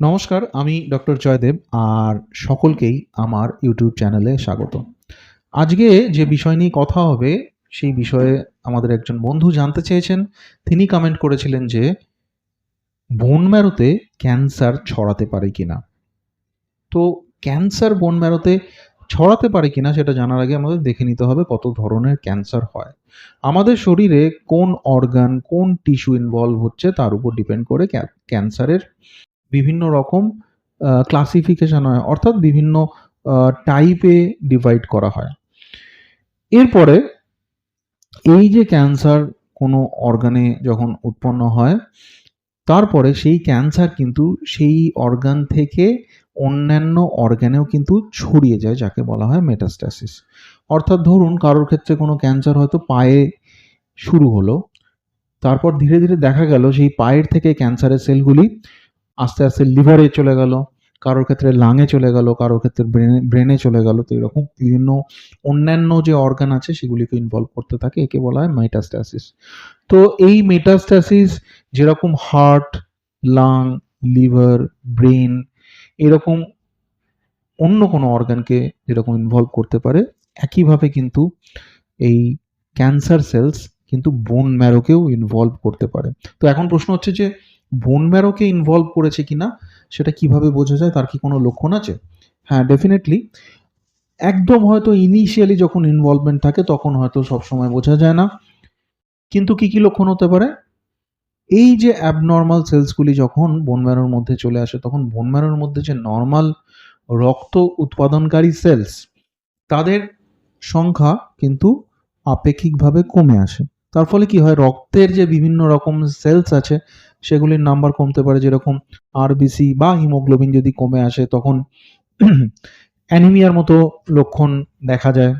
নমস্কার, আমি ডক্টর জয়দেব আর সকলকেই আমার ইউটিউব চ্যানেলে স্বাগত। আজকে যে বিষয় নিয়ে কথা হবে, সেই বিষয়ে আমাদের একজন বন্ধু জানতে চেয়েছেন। তিনি কমেন্ট করেছিলেন যে বোন ম্যারোতে ক্যান্সার ছড়াতে পারে কিনা। তো ক্যান্সার বোন ম্যারোতে ছড়াতে পারে কিনা সেটা জানার আগে আমাদের দেখে নিতে হবে কত ধরনের ক্যান্সার হয়। আমাদের শরীরে কোন অর্গান কোন টিস্যু ইনভলভ হচ্ছে তার উপর ডিপেন্ড করে ক্যান্সারের বিভিন্ন রকম ক্লাসিফিকেশন হয়, অর্থাৎ বিভিন্ন টাইপে ডিভাইড করা হয়। এরপরে এই যে ক্যান্সার কোনো অর্গানে যখন উৎপন্ন হয়, তারপরে সেই ক্যান্সার কিন্তু সেই অর্গান থেকে অন্যান্য অর্গানেও কিন্তু ছড়িয়ে যায়, যাকে বলা হয় মেটাস্ট্যাসিস অর্থাৎ ধরুন, কারোর ক্ষেত্রে কোনো ক্যান্সার হয়তো পায়ে শুরু হলো, তারপর ধীরে ধীরে দেখা গেল সেই পায়ের থেকে ক্যান্সারের সেলগুলি আস্তে আস্তে লিভারে চলে গেল, কারোর ক্ষেত্রে লাঙে চলে গেল, কারোর ক্ষেত্রে ব্রেনে ব্রেনে চলে গেল। তো এরকম বিভিন্ন অন্যান্য যে অর্গান আছে সেগুলিকে ইনভলভ করতে থাকে, একে বলা হয় মেটাস্ট্যাসিস তো এই মেটাস্ট্যাসিস যেরকম হার্ট লাং লিভার ব্রেন এরকম অন্য কোনো অর্গানকে যেরকম ইনভলভ করতে পারে, একইভাবে কিন্তু এই ক্যান্সার সেলস কিন্তু বোন ম্যারোকেও ইনভলভ করতে পারে। তো এখন প্রশ্ন হচ্ছে যে বোন ম্যারোকে ইনভলভ করেছে কিনা সেটা কীভাবে বোঝা যায় তার কি কোনো লক্ষণ আছে? হ্যাঁ ডেফিনেটলি একদম হয়তো ইনিশিয়ালি যখন ইনভলভমেন্ট থাকে তখন হয়তো সবসময় বোঝা যায় না। কিন্তু কি কি লক্ষণ হতে পারে? এই যে অ্যাবনর্মাল সেলসগুলি যখন বোন ম্যারোর মধ্যে চলে আসে তখন বোন ম্যারোর মধ্যে যে নর্মাল রক্ত উৎপাদনকারী সেলস তাদের সংখ্যা কিন্তু আপেক্ষিকভাবে কমে আসে। তার ফলে কি হয়, রক্তের যে বিভিন্ন রকম সেলস আছে, সেগুলির নাম্বার কমতে পারে। যেরকম আরবিসি বা হিমোগ্লোবিন যদি কমে আসে, তখন অ্যানিমিয়ার মতো লক্ষণ দেখা যায়।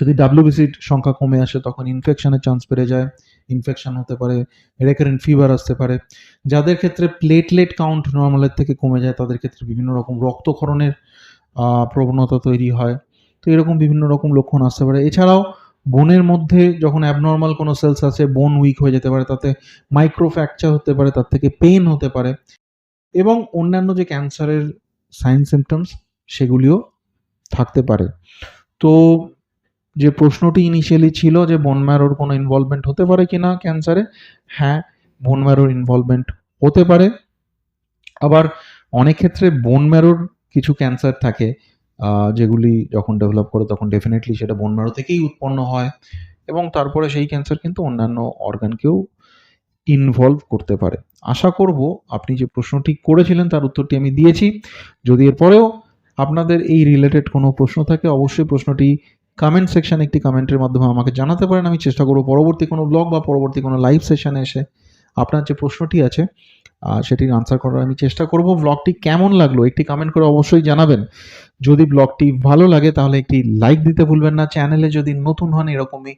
যদি ডাব্লিউবিসির সংখ্যা কমে আসে, তখন ইনফেকশনের চান্স বেড়ে যায়। ইনফেকশন হতে পারে রেকারেন্ট ফিভার আসতে পারে। যাদের ক্ষেত্রে প্লেটলেট কাউন্ট নর্মালের থেকে কমে যায়, তাদের ক্ষেত্রে বিভিন্ন রকম রক্তক্ষরণের প্রবণতা তৈরি হয়। তো এরকম বিভিন্ন রকম লক্ষণ আসতে পারে। এছাড়াও বোনের মধ্যে যখন অ্যাবনর্মাল কোনো সেলস আছে বোন উইক হয়ে যেতে পারে, তাতে মাইক্রো ফ্র্যাকচার হতে পারে, তার থেকে পেন হতে পারে এবং অন্যান্য যে ক্যান্সারের সাইন সিমটমস সেগুলিও থাকতে পারে। তো যে প্রশ্নটি ইনিশিয়ালি ছিল যে বোন ম্যারোর কোনো ইনভলভমেন্ট হতে পারে কি না ক্যান্সারে হ্যাঁ বোন ম্যারোর ইনভলভমেন্ট হতে পারে। আবার অনেক ক্ষেত্রে বোন ম্যারোর কিছু ক্যান্সার থাকে যেগুলি যখন ডেভেলপ করে তখন ডেফিনেটলি সেটা বোন থেকেই উৎপন্ন হয় এবং তারপরে সেই ক্যান্সার কিন্তু অন্যান্য অর্গানকেও ইনভলভ করতে পারে। আশা করব আপনি যে প্রশ্নটি করেছিলেন তার উত্তরটি আমি দিয়েছি। যদি এরপরেও আপনাদের এই রিলেটেড কোনো প্রশ্ন থাকে, অবশ্যই প্রশ্নটি কমেন্ট সেকশনে একটি কমেন্টের মাধ্যমে আমাকে জানাতে পারেন। আমি চেষ্টা করব পরবর্তী কোনো ব্লগ বা পরবর্তী কোনো লাইভ সেশানে এসে আপনার যে প্রশ্নটি আছে সেটির আনসার করার আমি চেষ্টা করব। ব্লগটি কেমন লাগল একটি কমেন্ট করে অবশ্যই জানাবেন। যদি ব্লগটি ভালো লাগে তাহলে একটি লাইক দিতে ভুলবেন না। চ্যানেলে যদি নতুন হন এরকমই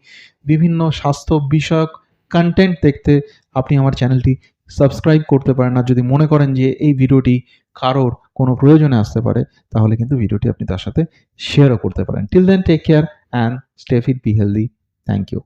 বিভিন্ন স্বাস্থ্য বিষয়ক কন্টেন্ট দেখতে আপনি আমার চ্যানেলটি সাবস্ক্রাইব করতে পারেন। আর যদি মনে করেন যে এই ভিডিওটি কারোর কোনো প্রয়োজনে আসতে পারে, তাহলে কিন্তু ভিডিওটি আপনি তার সাথে শেয়ারও করতে পারেন। Till then take care and stay fit be healthy thank you